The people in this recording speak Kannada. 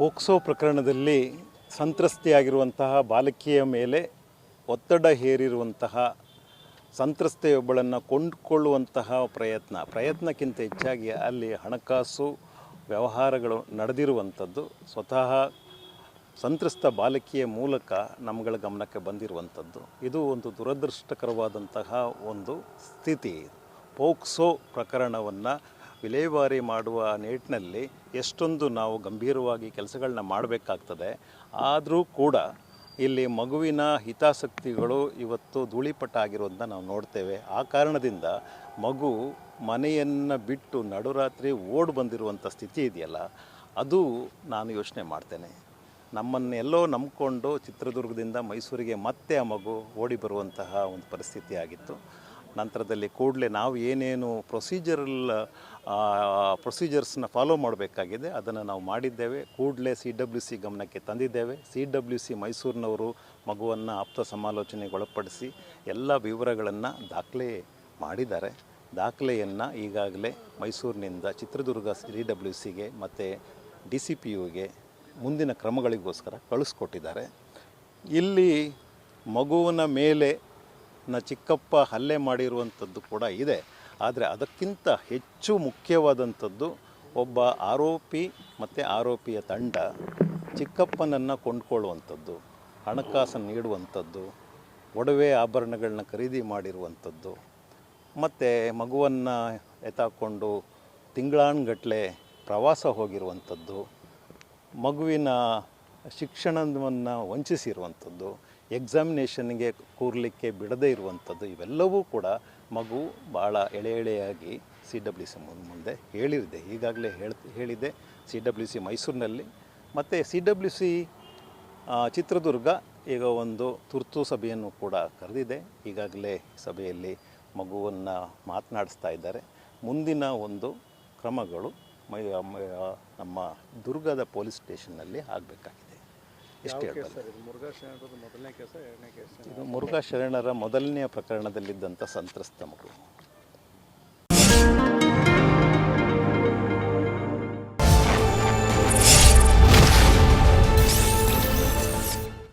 ಪೋಕ್ಸೋ ಪ್ರಕರಣದಲ್ಲಿ ಸಂತ್ರಸ್ತೆಯಾಗಿರುವಂತಹ ಬಾಲಕಿಯ ಮೇಲೆ ಒತ್ತಡ ಹೇರಿರುವಂತಹ ಸಂತ್ರಸ್ತೆಯೊಬ್ಬಳನ್ನು ಕೊಂಡುಕೊಳ್ಳುವಂತಹ ಪ್ರಯತ್ನ, ಪ್ರಯತ್ನಕ್ಕಿಂತ ಹೆಚ್ಚಾಗಿ ಅಲ್ಲಿ ಹಣಕಾಸು ವ್ಯವಹಾರಗಳು ನಡೆದಿರುವಂಥದ್ದು. ಸ್ವತಃ ಸಂತ್ರಸ್ತ ಬಾಲಕಿಯ ಮೂಲಕ ನಮ್ಮಗಳ ಗಮನಕ್ಕೆ ಬಂದಿರುವಂಥದ್ದು. ಇದು ಒಂದು ದುರದೃಷ್ಟಕರವಾದಂತಹ ಒಂದು ಸ್ಥಿತಿ. ಪೋಕ್ಸೋ ಪ್ರಕರಣವನ್ನು ವಿಲೇವಾರಿ ಮಾಡುವ ನಿಟ್ಟಿನಲ್ಲಿ ಎಷ್ಟೊಂದು ನಾವು ಗಂಭೀರವಾಗಿ ಕೆಲಸಗಳನ್ನ ಮಾಡಬೇಕಾಗ್ತದೆ. ಆದರೂ ಕೂಡ ಇಲ್ಲಿ ಮಗುವಿನ ಹಿತಾಸಕ್ತಿಗಳು ಇವತ್ತು ಧೂಳಿಪಟ ಆಗಿರೋದನ್ನ ನಾವು ನೋಡ್ತೇವೆ. ಆ ಕಾರಣದಿಂದ ಮಗು ಮನೆಯನ್ನು ಬಿಟ್ಟು ನಡುರಾತ್ರಿ ಓಡ್ ಬಂದಿರುವಂಥ ಸ್ಥಿತಿ ಇದೆಯಲ್ಲ, ಅದು ನಾನು ಯೋಚನೆ ಮಾಡ್ತೇನೆ. ನಮ್ಮನ್ನೆಲ್ಲೋ ನಂಬಿಕೊಂಡು ಚಿತ್ರದುರ್ಗದಿಂದ ಮೈಸೂರಿಗೆ ಮತ್ತೆ ಆ ಮಗು ಓಡಿ ಬರುವಂತಹ ಒಂದು ಪರಿಸ್ಥಿತಿ ಆಗಿತ್ತು. ನಂತರದಲ್ಲಿ ಕೂಡಲೇ ನಾವು ಏನೇನು ಪ್ರೊಸೀಜರಲ್ ಪ್ರೊಸೀಜರ್ಸ್ನ ಫಾಲೋ ಮಾಡಬೇಕಾಗಿದೆ, ಅದನ್ನು ನಾವು ಮಾಡಿದ್ದೇವೆ. ಕೂಡಲೇ ಸಿ ಡಬ್ಲ್ಯೂ ಸಿ ಗಮನಕ್ಕೆ ತಂದಿದ್ದೇವೆ. ಸಿ ಡಬ್ಲ್ಯೂ ಸಿ ಮೈಸೂರಿನವರು ಮಗುವನ್ನು ಆಪ್ತ ಸಮಾಲೋಚನೆಗೆ ಒಳಪಡಿಸಿ ಎಲ್ಲ ವಿವರಗಳನ್ನು ದಾಖಲೆ ಮಾಡಿದ್ದಾರೆ. ದಾಖಲೆಯನ್ನು ಈಗಾಗಲೇ ಮೈಸೂರಿನಿಂದ ಚಿತ್ರದುರ್ಗ ಸಿ ಡಬ್ಲ್ಯೂ ಸಿಗೆ ಮತ್ತು ಡಿ ಸಿ ಪಿ ಯುಗೆ ಮುಂದಿನ ಕ್ರಮಗಳಿಗೋಸ್ಕರ ಕಳಿಸ್ಕೊಟ್ಟಿದ್ದಾರೆ. ಇಲ್ಲಿ ಮಗುವಿನ ಮೇಲೆ ನ ಚಿಕ್ಕಪ್ಪ ಹಲ್ಲೆ ಮಾಡಿರುವಂಥದ್ದು ಕೂಡ ಇದೆ. ಆದರೆ ಅದಕ್ಕಿಂತ ಹೆಚ್ಚು ಮುಖ್ಯವಾದಂಥದ್ದು ಒಬ್ಬ ಆರೋಪಿ ಮತ್ತು ಆರೋಪಿಯ ತಂಡ ಚಿಕ್ಕಪ್ಪನನ್ನು ಕೊಂಡ್ಕೊಳ್ಳುವಂಥದ್ದು, ಹಣಕಾಸನ್ನು ನೀಡುವಂಥದ್ದು, ಒಡವೆ ಆಭರಣಗಳನ್ನ ಖರೀದಿ ಮಾಡಿರುವಂಥದ್ದು, ಮತ್ತು ಮಗುವನ್ನು ಎತ್ತಾಕೊಂಡು ತಿಂಗಳಾನ್ಗಟ್ಟಲೆ ಪ್ರವಾಸ ಹೋಗಿರುವಂಥದ್ದು, ಮಗುವಿನ ಶಿಕ್ಷಣವನ್ನು ವಂಚಿಸಿರುವಂಥದ್ದು ಎಕ್ಸಾಮಿನೇಷನ್ಗೆ ಕೂರಲಿಕ್ಕೆ ಬಿಡದೇ ಇರುವಂಥದ್ದು ಇವೆಲ್ಲವೂ ಕೂಡ ಮಗು ಭಾಳ ಎಳೆ ಎಳೆಯಾಗಿ ಸಿ ಡಬ್ಲ್ಯೂ ಸಿ ಮುಂದೆ ಹೇಳಿದೆ. ಈಗಾಗಲೇ ಹೇಳ ಹೇಳಿದೆ ಸಿ ಡಬ್ಲ್ಯೂ ಸಿ ಮೈಸೂರಿನಲ್ಲಿ. ಮತ್ತು ಸಿ ಡಬ್ಲ್ಯೂ ಸಿ ಚಿತ್ರದುರ್ಗ ಈಗ ಒಂದು ತುರ್ತು ಸಭೆಯನ್ನು ಕೂಡ ಕರೆದಿದೆ. ಈಗಾಗಲೇ ಸಭೆಯಲ್ಲಿ ಮಗುವನ್ನು ಮಾತನಾಡಿಸ್ತಾ ಇದ್ದಾರೆ. ಮುಂದಿನ ಒಂದು ಕ್ರಮಗಳು ಮ- ನಮ್ಮ ದುರ್ಗದ ಪೊಲೀಸ್ ಸ್ಟೇಷನ್ನಲ್ಲಿ ಆಗಬೇಕಾಗಿದೆ. ಎಷ್ಟು ಹೇಳ್ತಾರೆ ಸರ್ ಇದು? ಮುರುಘಾ ಶರಣರ ಮೊದಲನೆಯ ಪ್ರಕರಣದಲ್ಲಿದ್ದಂಥ ಸಂತ್ರಸ್ತ ಮಗು